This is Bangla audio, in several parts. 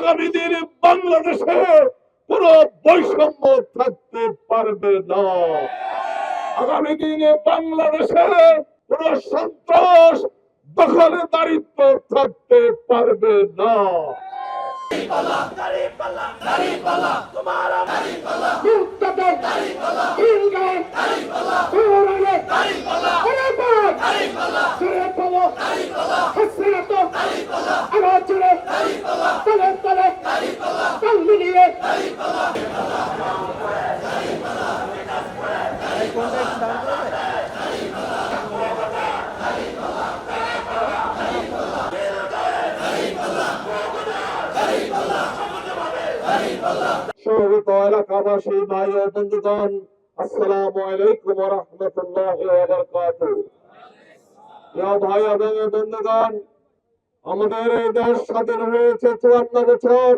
দিন বাংলাদেশে কোন বৈষম্য থাকতে পারবে না আগামী দিনে বাংলাদেশে কোন সন্ত্রাস দখলে দারিত্ব থাকতে পারবে না আলোচনে তলে তলে। তাল মিলিয়ে। এলাকাবাসী ভাই ও বন্ধুগণ আমাদের এই দেশ স্বাধীন হয়েছে চুয়ান্ন বছর।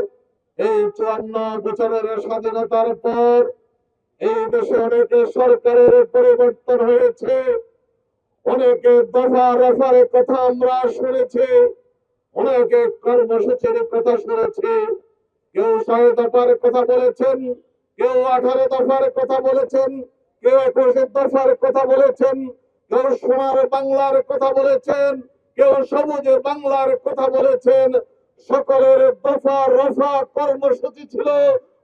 এই চুয়ান্ন বছরের স্বাধীনতার পর এই দেশে অনেকে সরকারের পরিবর্তন হয়েছে। অনেকে দফা রফার কথা আমরা শুনেছি। অনেকে কর্মসূচির কথা শুনেছি। কেউ ছয় দফার কথা বলেছেন, কেউ আঠারো দফার কথা বলেছেন, কেউ একুশে দফার কথা বলেছেন, কেউ সোনার বাংলার কথা বলেছেন কেউ সবুজ বাংলার কথা বলেছেন, সকলের দফা রফা কর্মসূচি ছিল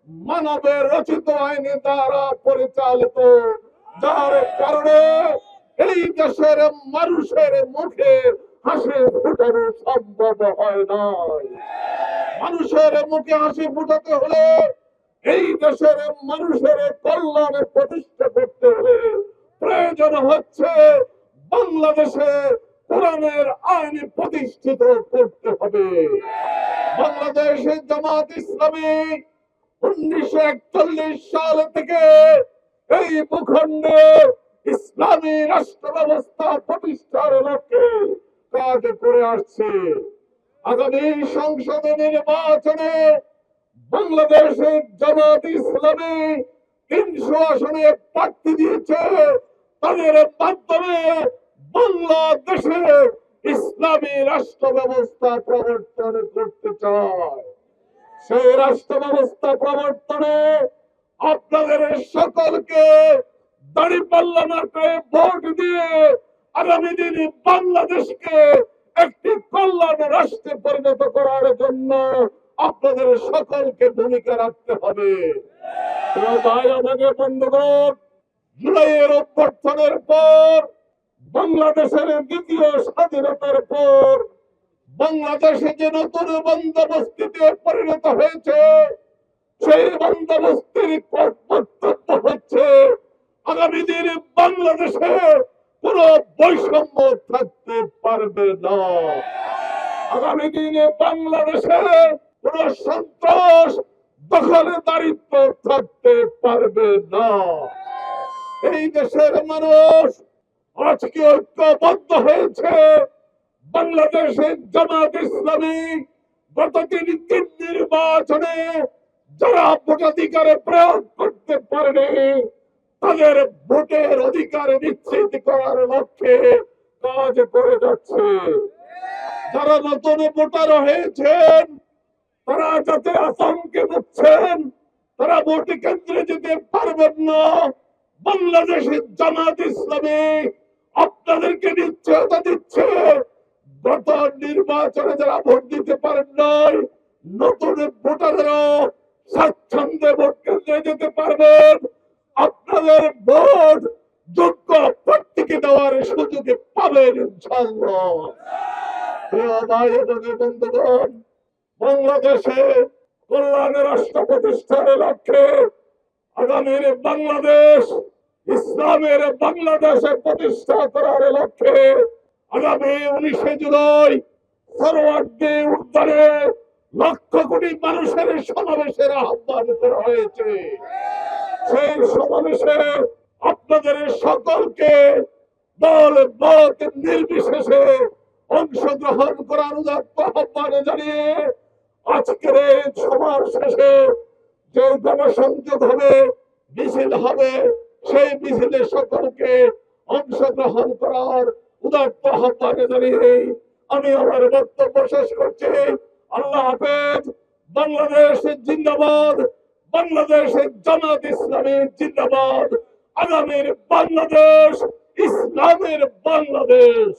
মানবের রচিত আইনি দ্বারা পরিচালিত। যার কারণে এই দেশের মানুষের মুখে হাসি ফুটানো সম্ভব হয় নাই। মানুষের মুখে হাসি ফুটাতে হলে এই দেশের মানুষের কল্যাণ প্রতিষ্ঠা করতে হলে প্রয়োজন হচ্ছে বাংলাদেশে কোরআনের আইন প্রতিষ্ঠিত করতে হবে। বাংলাদেশে জামাত ইসলামী উনিশশো একচল্লিশ সাল থেকে এই ভূখণ্ডে ইসলামী রাষ্ট্র ব্যবস্থা প্রতিষ্ঠার লক্ষ্যে কাজ করে আসছে। আগামী সংসদে নির্বাচনে বাংলাদেশের জামাত ইসলামী তিনশো আসনে প্রার্থী দিয়েছে। তাদের মাধ্যমে বাংলাদেশে ইসলামী রাষ্ট্র ব্যবস্থা প্রবর্তন করতে চায়। সেই রাষ্ট্র ব্যবস্থা প্রবর্তনে আপনাদের সকলকে দাঁড়িপাল্লা মার্কায় ভোট দিয়ে আগামী দিনে বাংলাদেশকে একটি কল্যাণ রাষ্ট্রে পরিণত করার জন্য আপনাদের সকলকে ভূমিকা রাখতে হবে। জুলাইয়ের অভ্যর্থনের পর বাংলাদেশের দ্বিতীয় স্বাধীনতার পর বাংলাদেশে যে নতুন বন্দোবস্তিতে পরিণত হয়েছে, সেই বন্দোবস্তির হচ্ছে আগামী দিনে বাংলাদেশে কোন বৈষম্য থাকতে পারবে না। আগামী দিনে বাংলাদেশে কোন সন্ত্রাস দখলে দারিত্ব থাকতে পারবে না। এই দেশের মানুষ আজকে ঐক্যবদ্ধ হয়েছে বাংলাদেশের জামাত ইসলামী গত তিন নির্বাচনে যারা ভোটাধিকারে প্রয়োগ করতে পারেনি, তাদের ভোটের অধিকার নিশ্চিত করার লক্ষ্যে কাজ করে যাচ্ছে। যারা নতুন ভোটার হয়েছেন, তারা যাতে আতঙ্কে ভুগছেন, তারা ভোট কেন্দ্রে যেতে পারবেন না। বাংলাদেশের জামাত ইসলামী আপনাদেরকে নিশ্চয়তা দিচ্ছে। গত নির্বাচনে যারা ভোট দিতে পারেন নাই, নতুন ভোটাররা স্বাচ্ছন্দ্যে ভোট কেন্দ্রে যেতে পারবেন। আপনাদের ভোট যোগ্য প্রার্থীকে দেওয়ার সুযোগে পাবেন ভাই বন্ধুগণ, বাংলাদেশে কল্যাণ রাষ্ট্র প্রতিষ্ঠার লক্ষ্যে আগামীর বাংলাদেশ ইসলামের বাংলাদেশে প্রতিষ্ঠা করার লক্ষ্যে আগামী উনিশে জুলাই সরোয়ার্দে উদ্যানে লক্ষ কোটি মানুষের সমাবেশের আহ্বান করা হয়েছে। সেই সমাবেশে আপনাদের সকলকে দল, মত নির্বিশেষে অংশগ্রহণ করার উদাত্ত আহ্বান জানিয়ে আজকের সমার শেষে যে গণসংযোগ হবে, মিছিল হবে সেই মিছিলে সকলকে অংশগ্রহণ করার উদাত্ত আহ্বান জানিয়ে আমি আমার বক্তব্য শেষ করছি। আল্লাহ হাফেজ, বাংলাদেশ জিন্দাবাদ বাংলাদেশের জামাত ইসলামের জিন্দাবাদ, আগামীর বাংলাদেশ, ইসলামের বাংলাদেশ।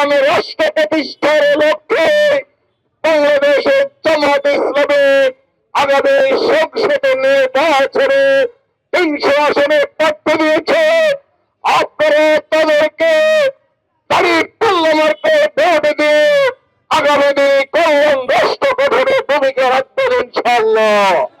কল্যাণ রাষ্ট্র প্রতিষ্ঠার লক্ষ্যে বাংলাদেশের জামাত ইসলামে আগামী সংসদ নির্বাচনে তিনশো আসনে প্রার্থী দিয়েছে আপনারা তাদেরকে তারিখ কল্যাণকে ভোট দিয়ে আগামী দিনে কল্যাণ রাষ্ট্র গঠনে ভূমিকা রাখবেন ইনশাল্লাহ